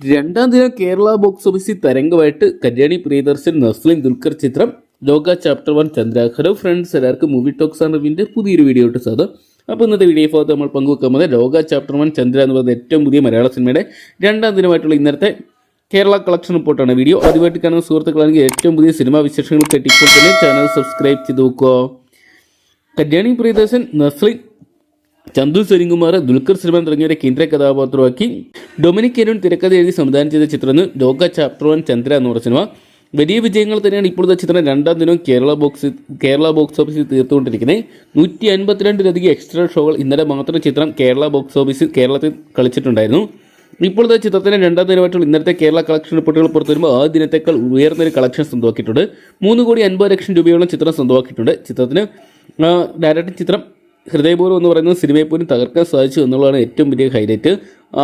രണ്ടാം ദിനം കേരള ബോക്സ് ഓഫീസിൽ തരംഗമായിട്ട് കല്യാണി പ്രിയദർശൻ നസ്ലിൻ ദുൽഖർ ചിത്രം Lokah chapter one Chandra hello friends എല്ലാവർക്കും മൂവി ടോക്സ് ആണ് റിവ്യൂവിന്റെ പുതിയൊരു വീഡിയോ ഇട്ട് സാധനം അപ്പോൾ ഇന്നത്തെ വീഡിയോ ഫോർ നമ്മൾ പങ്കുവെക്കുന്നത് ലോക ചാപ്റ്റർ വൺ ചന്ദ്ര എന്ന് പറയുന്ന ഏറ്റവും പുതിയ മലയാള സിനിമയുടെ രണ്ടാം ദിനമായിട്ടുള്ള ഇന്നത്തെ കേരള കളക്ഷൻ റിപ്പോർട്ടാണ് വീഡിയോ ആദ്യമായിട്ട് കാണുന്ന സുഹൃത്തുക്കളാണെങ്കിൽ ഏറ്റവും പുതിയ സിനിമാ വിശേഷങ്ങൾ ഇപ്പോൾ തന്നെ ചാനൽ സബ്സ്ക്രൈബ് ചെയ്ത് നോക്കുക. കല്യാണി പ്രിയദർശൻ നസ്ലിൻ ചന്തു സുരിങ്കുമാർ ദുൽഖർ സൽമാൻ തുടങ്ങിയവരെ കേന്ദ്ര കഥാപാത്രമാക്കി. ഡൊമിനിക് എരോൺ തിരക്കഥ എഴുതി സംവിധാനം ചെയ്ത ചിത്രം ലോക ചാപ്റ്റർ വൺ ചന്ദ്ര എന്ന് പറഞ്ഞ സിനിമ. വലിയ വിജയങ്ങൾ തന്നെയാണ് ഇപ്പോഴത്തെ ചിത്രം രണ്ടാം ദിനവും കേരള ബോക്സ് കേരള ബോക്സ് ഓഫീസിൽ തീർത്തുകൊണ്ടിരിക്കുന്നത്. നൂറ്റി അൻപത്തിരണ്ടിലധികം എക്സ്ട്രാ ഷോകൾ ഇന്നലെ മാത്രം ചിത്രം കേരള ബോക്സ് ഓഫീസിൽ കേരളത്തിൽ കളിച്ചിട്ടുണ്ടായിരുന്നു. ഇപ്പോഴത്തെ ചിത്രത്തിന് രണ്ടാം ദിനമായിട്ടുള്ള ഇന്നത്തെ കേരള കളക്ഷൻ റിപ്പോർട്ടുകൾ പുറത്തു വരുമ്പോൾ ആ ദിനത്തേക്കാൾ ഉയർന്നൊരു കളക്ഷൻ സ്വന്തമാക്കിയിട്ടുണ്ട്. മൂന്ന് കോടി അൻപത് ലക്ഷം രൂപയോളം ചിത്രം സ്വന്തമാക്കിയിട്ടുണ്ട്. ചിത്രത്തിന് ഡയറക്റ്റ് ചിത്രം ഹൃദയപൂർവം എന്ന് പറയുന്ന സിനിമയെ പോലും തകർക്കാൻ സാധിച്ചു എന്നുള്ളതാണ് ഏറ്റവും വലിയ ഹൈലൈറ്റ്.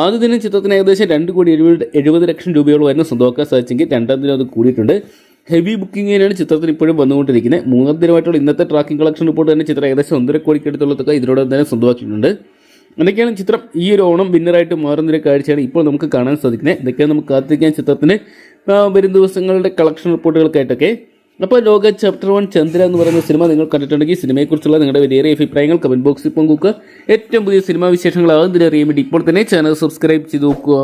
ആദ്യ ദിനം ചിത്രത്തിന് ഏകദേശം രണ്ട് കോടി എഴുപത് എഴുപത് ലക്ഷം വരുന്ന സ്വന്തമാക്കാൻ സാധിച്ചെങ്കിൽ രണ്ടാം ദിനം അത് കൂടിയിട്ടുണ്ട്. ഹെവി ബുക്കിങ്ങിനാണ് ചിത്രത്തിന് ഇപ്പോഴും വന്നുകൊണ്ടിരിക്കുന്നത്. മൂന്നാം ദിനമായിട്ടുള്ള ഇന്നത്തെ ട്രാക്കിംഗ് കളക്ഷൻ റിപ്പോർട്ട് തന്നെ ചിത്രം ഏകദേശം ഒന്നര കോടിക്കടുത്തുള്ള തുക ഇതിനോടൊപ്പം തന്നെ സ്വന്തമാക്കിയിട്ടുണ്ട് എന്തൊക്കെയാണ് ചിത്രം ഈ ഒരു ഓണം വിന്നറായിട്ട് മാറുന്നൊരു കാഴ്ചയാണ് ഇപ്പോൾ നമുക്ക് കാണാൻ സാധിക്കുന്നത്. ഇതൊക്കെയാണ് നമുക്ക് കാത്തിരിക്കാൻ ചിത്രത്തിന് വരും ദിവസങ്ങളുടെ കളക്ഷൻ റിപ്പോർട്ടുകൾക്കായിട്ടൊക്കെ. അപ്പോൾ ലോക ചാപ്റ്റർ വൺ ചന്ദ്ര എന്ന് പറയുന്ന സിനിമ നിങ്ങൾ കണ്ടിട്ടുണ്ടെങ്കിൽ സിനിമയെക്കുറിച്ചുള്ള നിങ്ങളുടെ വലിയ അഭിപ്രായങ്ങൾ കമന്റ് ബോക്സിൽ പങ്കുവെക്കുക. ഏറ്റവും പുതിയ സിനിമാ വിശേഷങ്ങളാകും. ഇതിന്റെ അറിയാൻ വേണ്ടി ഇപ്പോൾ തന്നെ ചാനൽ സബ്സ്ക്രൈബ് ചെയ്ത് നോക്കുക.